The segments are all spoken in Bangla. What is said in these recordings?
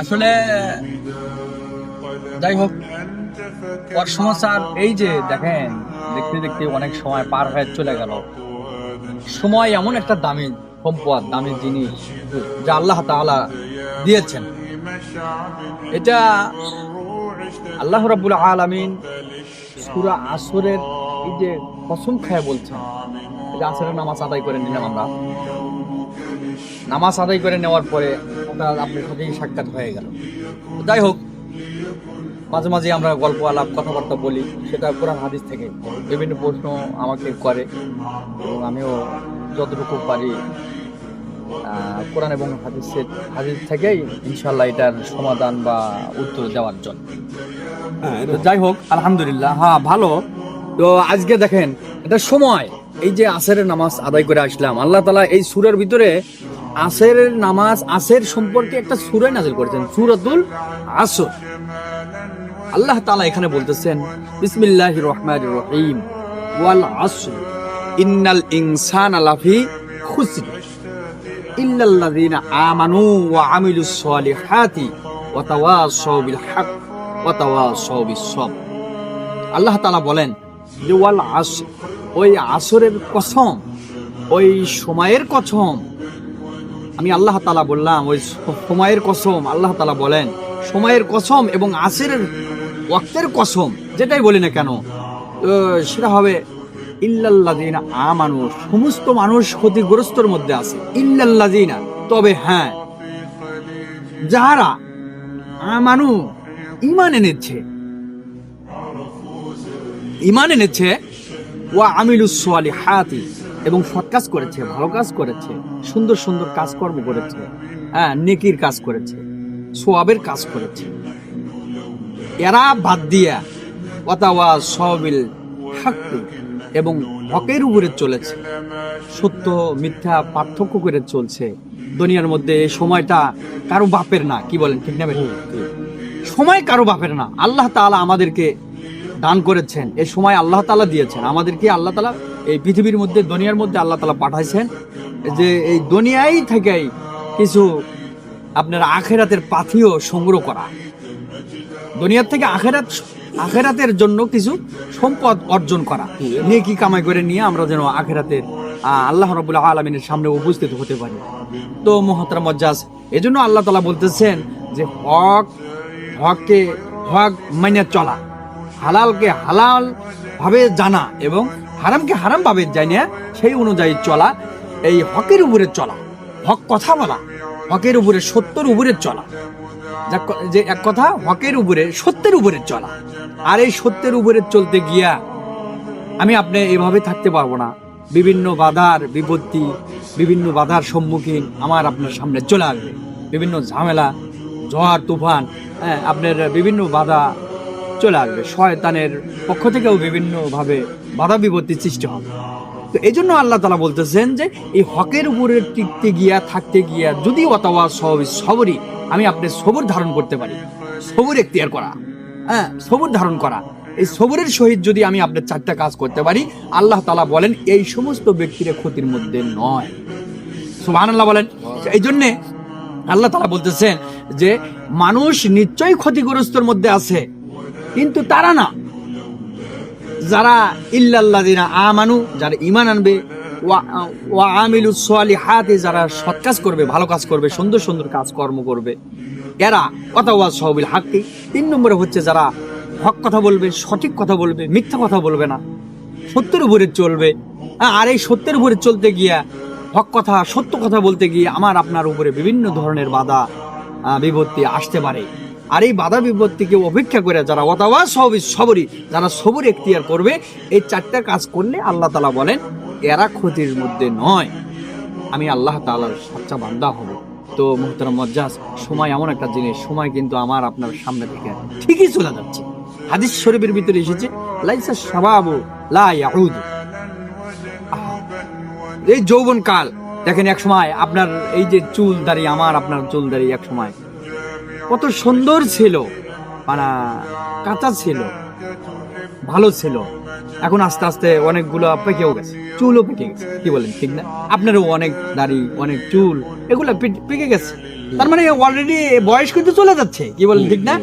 আসলে, যাই হোক, ওর সমস্যার এই যে দেখেন, দেখতে দেখতে অনেক সময় পার হয়ে চলে গেল। সময় এমন একটা দামি সম্পদ, দামি জিনিস যা আল্লাহ তাআলা দিয়েছেন। এটা আল্লাহ রাব্বুল আলামিন সূরা আসরের এই যে কসম খায় বলছেন আসরের নামাজ আদায় করে নিলাম আমরা। নামাজ আদায় করে নেওয়ার পরে আমরা আপনার সাথেই সাক্ষাৎ হয়ে গেল। যাই হোক, মাঝে মাঝে আমরা গল্প আলাপ কথাবার্তা বলি, সেটা কোরআন হাদিস থেকে। বিভিন্ন প্রশ্ন আমাকে করে, এবং আমিও যতটুকু পারি কোরআন এবং হাদিসের, হাদিস থেকেই ইনশাল্লাহ এটার সমাধান বা উত্তর দেওয়ার জন্য। যাই হোক, আলহামদুলিল্লাহ হ্যাঁ ভালো। তো আজকে দেখেন, এটা সময়। এই যে আসরের নামাজ আদায় করে আসলাম, আল্লাহ তালা এই সুরের ভিতরে আসরের নামাজ, আসের সম্পর্কে একটা সুরে নাজিল করেছেন, সুরাতুল আসর। আল্লাহ তালা এখানে বলতেছেন বিসমিল্লাহ রহমান রহিম, ওয়াল আসর। ইন্নাল ইনসান আলাফি খুসর। ইল্লাল্লাযীনা আমানু ওয়া আমিলুস সালিহাতি ওয়া তাওয়াসাউ বিল হক। সবর আল্লাহ তাআলা বলেন আসর। ওই আসরের কসম, ওই সময়ের কসম। আমি আল্লাহ তাআলা বললাম, ওই সময়ের কসম। আল্লাহ তালা বলেন, সময়ের কসম এবং আসরের ওয়াক্তের কসম। যেটাই বলি না কেন সেটা হবে ইল্লাল্লাজিনা আ মানুষ সমস্ত মানুষ ক্ষতিগ্রস্তর মধ্যে আছে। ইল্লাল্লাযিনা। তবে হ্যাঁ যারা আমানু ইমান এনেছে। ইমান এনেছে। ওয়া আমিলুস সালিহাতি এবং সৎ কাজ করেছে, ভালো কাজ করেছে, সুন্দর সুন্দর কাজকর্ম করেছে হ্যাঁ নেকির কাজ করেছে, সোয়াবের কাজ করেছে। এরা বাদ দিয়া অতাওয়া সবিল হাক্কি এবং হকের উপরে চলেছে। সত্য, মিথ্যা, পার্থক্য করে চলছে। দুনিয়ার মধ্যে সময়টা কারও বাপের না, কি বলেন ঠিক না? সময় কারও বাপের না। আল্লাহ তাআলা আমাদেরকে দান করেছেন। এই সময় আল্লাহ তাআলা দিয়েছেন। আমাদেরকে আল্লাহ তালা এই পৃথিবীর মধ্যে, দুনিয়ার মধ্যে আল্লাহ তালা পাঠাইছেন। যে এই দুনিয়াই থেকেই কিছু আপনার আখেরাতের পাথিও সংগ্রহ করা। দুনিয়ার থেকে আখেরাত, আখেরাতের জন্য কিছু সম্পদ অর্জন করা। নেকি কামাই করে নিয়ে আমরা যেন আখেরাতের আল্লাহ রবুল্লাহ আলমিনের সামনে উপস্থিত হতে পারি। তো মহাত্রা মজ্জাজ, এজন্য আল্লাহ তালা বলতেছেন যে হক হককে হক মানে চলা। হালালকে হালাল ভাবে জানা এবং হারামকে হারাম ভাবে জানিয়ে সেই অনুযায়ী চলা, এই হকের উপরে চলা। হক কথা বলা, হকের উপরে সত্যর উপরে চলা। যা এক কথা, হকের উপরে, সত্যের উপরে চলা। আর এই সত্যের উপরে চলতে গিয়া আমি আপনি এভাবে থাকতে পারব না। বিভিন্ন বাধার বিপত্তি, বিভিন্ন বাধার সম্মুখীন আমার আপনার সামনে চলে আসবে। বিভিন্ন ঝামেলা ঝড় তুফান হ্যাঁ আপনার বিভিন্ন বাধা চলে আসবে। শয়তানের পক্ষ থেকেও বিভিন্নভাবে বাধা বিপত্তি সৃষ্টি হবে। তো এই জন্য আল্লাহ তালা বলতেছেন যে এই হকের উপরে টিকতে গিয়া থাকতে গিয়া যদি অথবা সব সবরই আমি আপনার সবর ধারণ করতে পারি সবর এখতিয়ার করা হ্যাঁ সবর ধারণ করা এই সবরের সহিত যদি আমি আপনার চারটা কাজ করতে পারি আল্লাহ তালা বলেন এই সমস্ত ব্যক্তির ক্ষতির মধ্যে নয়। সুবহান আল্লাহ বলেন এই জন্যে আল্লাহ তালা বলতেছেন যে মানুষ নিশ্চয়ই ক্ষতিগ্রস্তর মধ্যে আছে কিন্তু তারা না। যারা ইল্লাল্লাযিনা আমানু যারা ঈমান আনবে ওয়া আমিলু সালিহাতি যারা সৎ কাজ করবে ভালো কাজ করবে সুন্দর সুন্দর কাজ কর্ম করবে। এরা অথবা সহবিল হাক্কি। তিন নম্বরে হচ্ছে যারা হক কথা বলবে সঠিক কথা বলবে মিথ্যা কথা বলবে না। সত্যের উপরে চলবে। হ্যাঁ, আর এই সত্যের উপরে চলতে গিয়া হক কথা সত্য কথা বলতে গিয়ে আমার আপনার উপরে বিভিন্ন ধরনের বাধা বিপত্তি আসতে পারে। আর এই বাধা বিপত্তিকে অপেক্ষা করে যারা অথবা সব সবরই যারা সবর এখতিয়ার করবে, এই চারটা কাজ করলে আল্লাহ তালা বলেন, এরা ক্ষতির মধ্যে নয়। আমি আল্লাহ তালার সাচ্চা বান্দা হব। তো মোহতারাম মজ্জাজ, সময় এমন একটা জিনিস, সময় কিন্তু আমার আপনার সামনে থেকে ঠিকই চলে যাচ্ছে। হাদিস শরীফের ভিতরে এসেছে, লাইসা শাবাবু লা ইয়াউদ। এই যৌবন কাল দেখেন এক সময় আপনার এই যে চুল দাড়ি আমার আপনার চুল দাড়ি এক সময়। কত সুন্দর ছিল। মানে কাঁচা ছিল। ভালো ছিল। এখন আস্তে আস্তে অনেকগুলো পেকেও গেছে। চুলও পেকে গেছে। কি বলেন, ঠিক না? আপনারও অনেক দাড়ি, অনেক চুল, এগুলো পেকে গেছে। তার মানে অলরেডি বয়স কিন্তু চলে যাচ্ছে। কি বলেন, ঠিক না?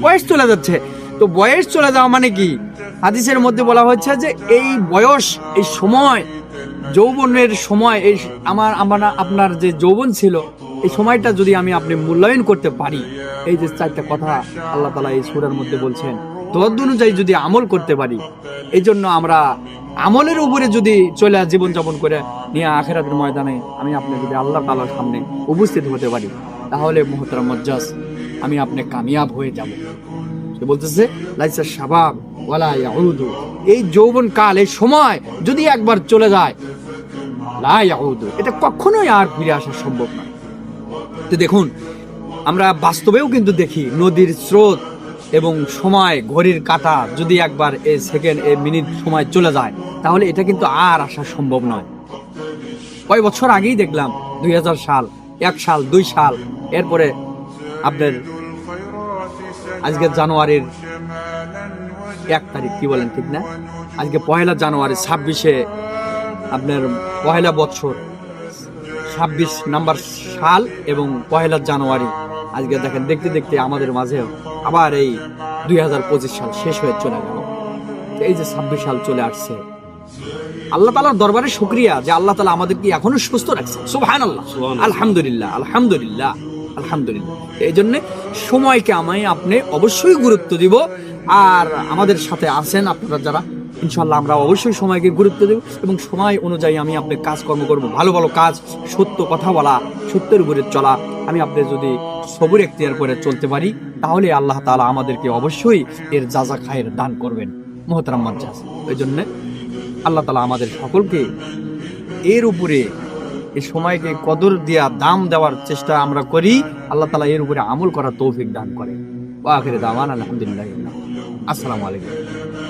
বয়স চলে যাচ্ছে। তো বয়স চলে যাওয়া মানে কি? হাদিসের মধ্যে বলা হচ্ছে যে এই বয়স, এই সময় যৌবনের সময় এই আমার আমার, আপনার যে যৌবন ছিল, এই সময়টা যদি আমি আপনি মূল্যায়ন করতে পারি, এই যে চারটা কথা আল্লাহ তালা এই সুরের মধ্যে বলছেন তদ অনুযায়ী যদি আমল করতে পারি এই জন্য আমরা আমলের উপরে যদি চলে জীবন যাপন করে নিয়ে আখেরাতের ময়দানে আমি আপনি যদি আল্লাহ তালার সামনে উপস্থিত হতে পারি, তাহলে মোহতরা মজ্জাস আমি আপনি কামিয়াব হয়ে যাব। বলতেছে, লাইসা শাবাব, ওয়ালা ইয়াউদু। এই যৌবন কাল এই সময় যদি একবার চলে যায়, লা এটা কখনোই আর ফিরে আসা সম্ভব না। তো দেখুন, আমরা বাস্তবেও কিন্তু দেখি নদীর স্রোত এবং সময়, ঘড়ির কাঁটা যদি একবার এ সেকেন্ড, এ মিনিট সময় চলে যায়, তাহলে এটা কিন্তু আর আসা সম্ভব নয়। কয় বছর আগেই দেখলাম, দুই হাজার সাল, এক সাল, দুই সাল, এরপরে আপনার আজকে জানুয়ারির এক তারিখ কি বলেন ঠিক না? আজকে পয়লা জানুয়ারি ছাব্বিশে আপনার পয়লা বছর ছাব্বিশ নাম্বার সাল এবং পয়লা জানুয়ারি। আজকে দেখেন দেখতে দেখতে আমাদের মাঝে আবার এই দুই হাজার পঁচিশ সাল শেষ হয়ে চলে গেল। এই যে ছাব্বিশ সাল চলে আসছে। আল্লাহ তালার দরবারে শুক্রিয়া যে আল্লাহ তালা আমাদেরকে এখনও সুস্থ রাখছে সুবহান আল্লাহ আলহামদুলিল্লাহ আলহামদুলিল্লাহ। আলহামদুলিল্লাহ। এই জন্য সময়কে আমি আপনি অবশ্যই গুরুত্ব দিব। আর আমাদের সাথে আছেন আপনারা যারা ইনশাল্লাহ আমরা অবশ্যই সময়কে গুরুত্ব দেব এবং সময় অনুযায়ী আমি আপনি কাজকর্ম করব। ভালো ভালো কাজ, সত্য কথা বলা, সত্যের উপরে চলা, আমি আপনি যদি সবুর এখতিয়ার করে চলতে পারি, তাহলে আল্লাহ তালা আমাদেরকে অবশ্যই এর যাজা খায়ের দান করবেন। মোহতারাম মাজ্জাজ ওই জন্য আল্লাহ তালা আমাদের সকলকে এর উপরে এই সময়কে কদর দিয়া দাম দেওয়ার চেষ্টা আমরা করি আল্লাহ তালা এর উপরে আমল করার তৌফিক দান করে আখের দামান আলহামদুলিল্লাহ আসসালামু আলাইকুম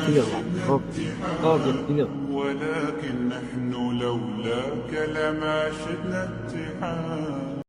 ঠিক আছে ওকে ওকে ঠিক আছে ولكن نحن لولاك لما شئنا اتحاد